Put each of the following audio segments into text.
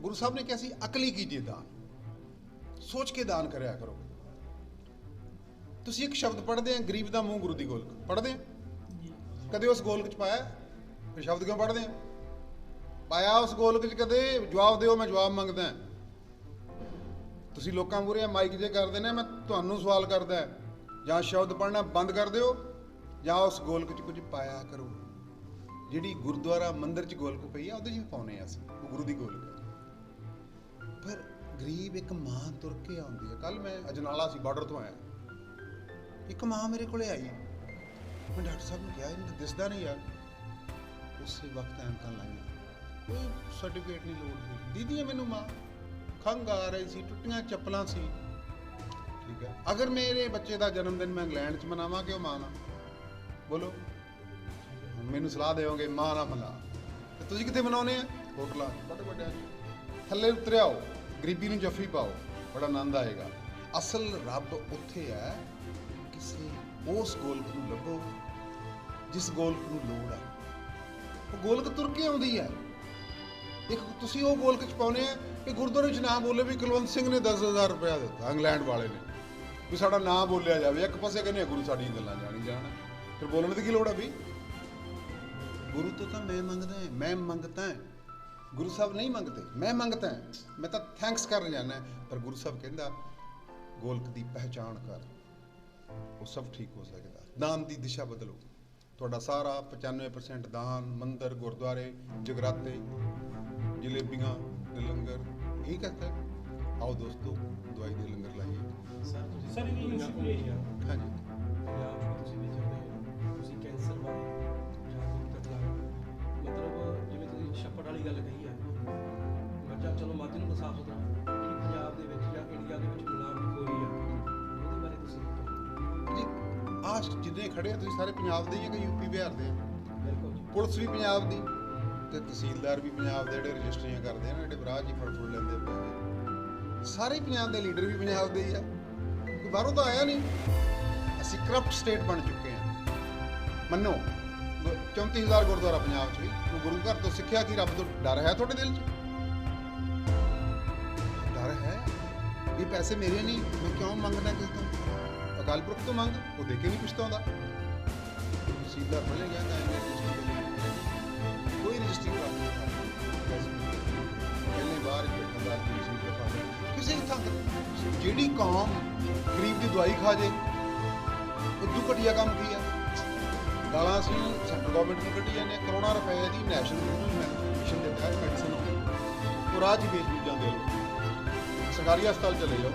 ਗੁਰੂ ਸਾਹਿਬ ਨੇ ਕਿਹਾ ਸੀ, ਅਕਲੀ ਕੀਜੀਏ ਦਾਨ। ਸੋਚ ਕੇ ਦਾਨ ਕਰਿਆ ਕਰੋ। ਤੁਸੀਂ ਇੱਕ ਸ਼ਬਦ ਪੜ੍ਹਦੇ ਆ, ਗਰੀਬ ਦਾ ਮੂੰਹ ਗੁਰੂ ਦੀ ਗੋਲਕ। ਪੜ੍ਹਦੇ ਆ? ਕਦੇ ਉਸ ਗੋਲਕ ਚ ਪਾਇਆ? ਫਿਰ ਸ਼ਬਦ ਕਿਉਂ ਪੜ੍ਹਦੇ ਆ? ਪਾਇਆ ਉਸ ਗੋਲਕ ਚ ਕਦੇ? ਜਵਾਬ ਦਿਓ, ਮੈਂ ਜਵਾਬ ਮੰਗਦਾ। ਤੁਸੀਂ ਲੋਕਾਂ ਮੂਹਰੇ ਮਾਈਕ ਜੇ ਕਰਦੇ ਨੇ, ਮੈਂ ਤੁਹਾਨੂੰ ਸਵਾਲ ਕਰਦਾ ਜਾਂ ਸ਼ਬਦ ਪੜ੍ਹਨਾ ਬੰਦ ਕਰ ਦਿਓ, ਜਾਂ ਉਸ ਗੋਲਕ ਚ ਕੁਝ ਪਾਇਆ ਕਰੋ। ਜਿਹੜੀ ਗੁਰਦੁਆਰਾ ਮੰਦਿਰ ਚ ਗੋਲਕ ਪਈ ਆ, ਉਹਦੇ ਚ ਵੀ ਪਾਉਨੇ ਆ ਅਸੀਂ, ਉਹ ਗੁਰੂ ਦੀ ਗੋਲਕ ਹੈ। ਗਰੀਬ ਇੱਕ ਮਾਂ ਤੁਰ ਕੇ ਆਉਂਦੀ ਹੈ। ਕੱਲ ਮੈਂ ਅਜਨਾਲਾ ਸੀ, ਬਾਰਡਰ ਤੋਂ ਆਇਆ। ਇੱਕ ਮਾਂ ਮੇਰੇ ਕੋਲੇ ਆਈ। ਮੈਂ ਡਾਕਟਰ ਸਾਹਿਬ ਨੂੰ ਕਿਹਾ ਇਹਨੂੰ ਦਿਸਦਾ ਨਹੀਂ ਯਾਰ। ਉਸੇ ਵਕਤ ਐਨਕਾਂ ਲਾਈਆਂ ਕੋਈ ਸਰਟੀਫਿਕੇਟ ਨਹੀਂ ਲੋੜ ਸੀ ਦੀਦੀ ਇਹ ਮੈਨੂੰ ਮਾਂ। ਖੰਗ ਆ ਰਹੀ ਸੀ, ਟੁੱਟੀਆਂ ਚੱਪਲਾਂ ਸੀ। ਠੀਕ ਹੈ। ਅਗਰ ਮੇਰੇ ਬੱਚੇ ਦਾ ਜਨਮ ਦਿਨ ਮੈਂ ਇੰਗਲੈਂਡ 'ਚ ਮਨਾਵਾਂ ਕਿ ਉਹ ਮਾਂ ਨਾ ਬੋਲੋ। ਮੈਨੂੰ ਸਲਾਹ ਦੇਵੋਗੇ ਮਾਂ ਨਾ ਮਨਾ। ਤੇ ਤੁਸੀਂ ਕਿੱਥੇ ਮਨਾਉਨੇ ਆ? ਹੋਟਲਾਂ 'ਚ। ਬੜੇ ਵੱਡਿਆਂ ਥੱਲੇ ਉਤਰਿਆਓ ਗਰੀਬੀ ਨੂੰ ਜੱਫੀ ਪਾਓ, ਬੜਾ ਆਨੰਦ ਆਏਗਾ। ਅਸਲ ਰੱਬ ਉੱਥੇ ਹੈ, ਕਿਸੇ ਉਸ ਗੋਲਕ ਨੂੰ ਲੱਭੋ, ਜਿਸ ਗੋਲਕ ਨੂੰ ਲੋੜ ਹੈ। ਉਹ ਗੋਲਕ ਤੁਰ ਕੇ ਆਉਂਦੀ ਹੈ। ਇੱਕ ਤੁਸੀਂ ਉਹ ਗੋਲਕ ਚ ਪਾਉਨੇ ਆ ਕਿ ਗੁਰਦੁਆਰੇ ਵਿੱਚ ਨਾ ਬੋਲੇ ਵੀ ਕੁਲਵੰਤ ਸਿੰਘ ਨੇ 10000 ਰੁਪਇਆ ਦਿੱਤਾ, ਇੰਗਲੈਂਡ ਵਾਲੇ ਨੇ। ਵੀ ਸਾਡਾ ਨਾਂ ਬੋਲਿਆ ਜਾਵੇ, ਇੱਕ ਪਾਸੇ ਕਹਿੰਦੇ ਗੁਰੂ ਸਾਡੀਆਂ ਗੱਲਾਂ ਜਾਣੀ ਜਾਣ। ਫਿਰ ਬੋਲਣ ਦੀ ਕੀ ਲੋੜ ਆ ਵੀ ਗੁਰੂ ਤੋਂ ਤਾਂ ਮੈਂ ਮੰਗਦਾ ਮੈਂ ਮੰਗਤਾ ਹਾਂ। ਗੁਰੂ ਸਾਹਿਬ ਨਹੀਂ ਮੰਗਦੇ ਮੈਂ ਮੰਗਤਾ ਹਾਂ ਮੈਂ ਤਾਂ ਥੈਂਕਸ ਕਰਨ ਜਾਣਾ ਪਰ ਗੁਰੂ ਸਾਹਿਬ ਕਹਿੰਦਾ ਗੋਲਕ ਦੀ ਪਹਿਚਾਣ ਕਰ ਉਹ ਸਭ ਠੀਕ ਹੋ ਸਕਦਾ ਦਾਨ ਦੀ ਦਿਸ਼ਾ ਬਦਲੋ ਤੁਹਾਡਾ ਸਾਰਾ 95% ਦਾਨ ਮੰਦਰ ਗੁਰਦੁਆਰੇ ਜਗਰਾਤੇ ਜਲੇਬੀਆਂ ਲੰਗਰ ਇਹ ਕਹਤਾ। ਆਓ ਦੋਸਤੋ ਦਵਾਈ ਦੇ ਲੰਗਰ ਲਾਈਏ। ਸਰ ਤੁਸੀਂ ਸਰ, ਇਹ ਘੁੰਮੀਆਂ ਹਾਂਜੀ। ਪੰਜਾਬ ਤੁਸੀਂ ਵੇਖਦੇ ਹੋ ਤੁਸੀਂ ਕੈਂਸਰ ਬਾਰੇ ਜਾਗਰੂਕਤਾ ਮਤਲਬ ਜਿਵੇਂ ਤੁਸੀਂ ਛੱਪੜ ਵਾਲੀ ਗੱਲ ਕਹੀ ਸਾਫ਼ ਸੁਥਰਾ ਜਿਹੜੀ ਪੰਜਾਬ ਦੇ ਵਿੱਚ ਜਾਂ ਇੰਡੀਆ ਦੇ ਵਿੱਚ ਮਿਲਾਵਟ ਹੋ ਰਹੀ ਹੈ ਉਹਦੇ ਬਾਰੇ ਤੁਸੀਂ ਜੀ ਆਹ ਜਿੰਨੇ ਖੜੇ ਆ ਤੁਸੀਂ ਸਾਰੇ ਪੰਜਾਬ ਦੇ ਹੀ ਆ ਕਿ ਯੂਪੀ ਬਿਹਾਰ ਦੇ ਆ? ਬਿਲਕੁਲ। ਜੀ ਪੁਲਿਸ ਵੀ ਪੰਜਾਬ ਦੀ ਤੇ ਤਹਿਸੀਲਦਾਰ ਵੀ ਪੰਜਾਬ ਦੇ ਜਿਹੜੇ ਰਜਿਸਟਰੀਆਂ ਕਰਦੇ ਆ ਨਾ ਜਿਹੜੇ ਬਰਾਜ ਹੀ ਫੜ ਫੜ ਲੈਂਦੇ ਆ ਪੈਸੇ ਸਾਰੇ ਹੀ ਪੰਜਾਬ ਦੇ ਲੀਡਰ ਵੀ ਪੰਜਾਬ ਦੇ ਹੀ ਆ। ਕੋਈ ਬਾਹਰੋਂ ਤਾਂ ਆਇਆ ਨਹੀਂ। ਅਸੀਂ ਕਰਪਟ ਸਟੇਟ ਬਣ ਚੁੱਕੇ ਆ। ਮੰਨੋ ਗੁ- 34000 ਗੁਰਦੁਆਰਾ ਪੰਜਾਬ 'ਚ ਵੀ ਗੁਰੂ ਘਰ ਤੋਂ ਸਿੱਖਿਆ ਕਿ ਰੱਬ ਤੋਂ? ਡਰ ਹੈ ਤੁਹਾਡੇ ਦਿਲ 'ਚ? ਪੈਸੇ ਮੇਰੇ ਨਹੀਂ ਮੈਂ ਕਿਉਂ ਮੰਗਦਾ ਕਿਸ ਤੋਂ? ਅਕਾਲ ਪੁਰਖ ਤੋਂ ਮੰਗ ਉਹ ਦੇ ਕੇ ਨਹੀਂ ਪਛਤਾਉਂਦਾ ਤਹਿਸੀਲਦਾਰ ਬਣੇ ਗਿਆ ਤਾਂ ਇਹਨੇ ਰਜਿਸਟਰੀ ਕੋਈ ਰਜਿਸਟਰੀ ਕਰਾ ਪਹਿਲੇ ਬਾਹਰ ਬੈਠਾ ਦਾ ਰਜਿਸਟਰੀ ਕਰਵਾ ਕਿਸੇ ਥਾਂ ਤੇ ਜਿਹੜੀ ਕੌਮ ਗਰੀਬ ਦੀ ਦਵਾਈ ਖਾ ਜੇ ਉਦੋਂ ਘਟੀਆ ਕੰਮ ਕੀ ਹੈ ਗਾਲਾਂ ਅਸੀਂ ਸੈਂਟਰ ਗਵਰਨਮੈਂਟ ਨੂੰ ਕੱਢੀ ਜਾਂਦੇ ਹਾਂ, ਕਰੋੜਾਂ ਰੁਪਏ ਦੀ ਨੈਸ਼ਨਲ ਮਿਸ਼ਨ ਦੇ ਤਹਿਤ ਮੈਡੀਸਨ ਆਉਂਦੀ ਉਹ ਰਾਹ 'ਚ ਵੇਚ ਵੀ ਜਾਂਦੇ ਲੋਕ ਸਰਕਾਰੀ ਹਸਪਤਾਲ ਚਲੇ ਜਾਓ।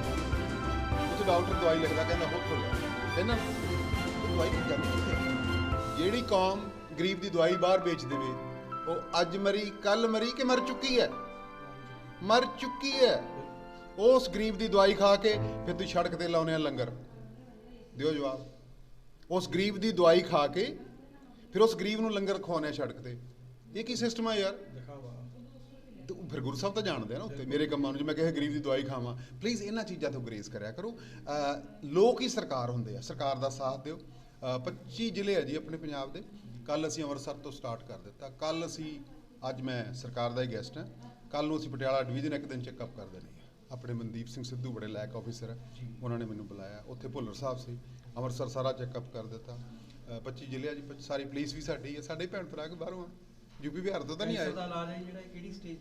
ਉੱਥੇ ਡਾਕਟਰ ਦਵਾਈ ਲਿਖਦਾ, ਕਹਿੰਦਾ ਹੋ ਤੋਂ ਲਿਆ ਇਹਨਾਂ ਦਵਾਈ ਨਹੀਂ ਜਾਂਦੀ ਕਿੱਥੇ ਜਿਹੜੀ ਕੌਮ ਗਰੀਬ ਦੀ ਦਵਾਈ ਬਾਹਰ ਵੇਚ ਦੇਵੇ, ਉਹ ਅੱਜ ਮਰੀ, ਕੱਲ ਮਰੀ ਕਿ ਮਰ ਚੁੱਕੀ ਹੈ? ਮਰ ਚੁੱਕੀ ਹੈ। ਉਸ ਗਰੀਬ ਦੀ ਦਵਾਈ ਖਾ ਕੇ ਫਿਰ ਤੁਸੀਂ ਸੜਕ ਤੇ ਲਾਉਨੇ ਆ ਲੰਗਰ। ਦਿਓ ਜਵਾਬ। ਉਸ ਗਰੀਬ ਦੀ ਦਵਾਈ ਖਾ ਕੇ ਫਿਰ ਉਸ ਗਰੀਬ ਨੂੰ ਲੰਗਰ ਖਵਾਉਣੇ ਆ ਸੜਕ ਤੇ। ਇਹ ਕੀ ਸਿਸਟਮ ਹੈ ਯਾਰ? ਦਿਖਾਵਾ ਤੇ ਫਿਰ ਗੁਰੂ ਸਾਹਿਬ ਤਾਂ ਜਾਣਦੇ ਆ ਨਾ ਉੱਤੇ ਮੇਰੇ ਕੰਮਾਂ ਨੂੰ ਜੇ ਮੈਂ ਕਿਸੇ ਗਰੀਬ ਦੀ ਦਵਾਈ ਖਾਵਾਂ ਪਲੀਜ਼ ਇਹਨਾਂ ਚੀਜ਼ਾਂ ਤੋਂ ਗਰੇਜ਼ ਕਰਿਆ ਕਰੋ। ਲੋਕ ਹੀ ਸਰਕਾਰ ਹੁੰਦੇ ਆ, ਸਰਕਾਰ ਦਾ ਸਾਥ ਦਿਓ। ਅਹ 25 ਜ਼ਿਲ੍ਹੇ ਆ ਜੀ ਆਪਣੇ ਪੰਜਾਬ ਦੇ। ਕੱਲ ਅਸੀਂ ਅੰਮ੍ਰਿਤਸਰ ਤੋਂ ਸਟਾਰਟ ਕਰ ਦਿੱਤਾ। ਕੱਲ ਅਸੀਂ, ਅੱਜ ਮੈਂ ਸਰਕਾਰ ਦਾ ਹੀ ਗੈਸਟ ਹਾਂ। ਕੱਲ ਨੂੰ ਅਸੀਂ ਪਟਿਆਲਾ ਡਿਵੀਜ਼ਨ ਇੱਕ ਦਿਨ ਚੈੱਕਅਪ ਕਰ ਦੇਣੀ ਹੈ ਆਪਣੇ ਮਨਦੀਪ ਸਿੰਘ ਸਿੱਧੂ ਬੜੇ ਲਾਇਕ ਆਫੀਸਰ ਹੈ ਉਹਨਾਂ ਨੇ ਮੈਨੂੰ ਬੁਲਾਇਆ। ਉੱਥੇ ਭੁੱਲਰ ਸਾਹਿਬ ਸੀ। ਅੰਮ੍ਰਿਤਸਰ ਸਾਰਾ ਚੈੱਕਅਪ ਕਰ ਦਿੱਤਾ। ਅਹ 25 ਜ਼ਿਲ੍ਹੇ ਆ ਜੀ 25 ਸਾਰੀ ਪੁਲਿਸ ਵੀ ਸਾਡੀ ਹੈ ਸਾਡੇ ਭੈਣ ਭਰਾ ਕੇ ਬਾਹਰੋਂ ਆ? ਯੂਪੀ ਬਿਹਾਰ ਤੋਂ ਤਾਂ ਨਹੀਂ ਆਏ? ਕੈਂਸਰ ਦਾ ਇਲਾਜ ਹੈ ਜਿਹੜਾ ਕਿਹੜੀ ਸਟੇਜ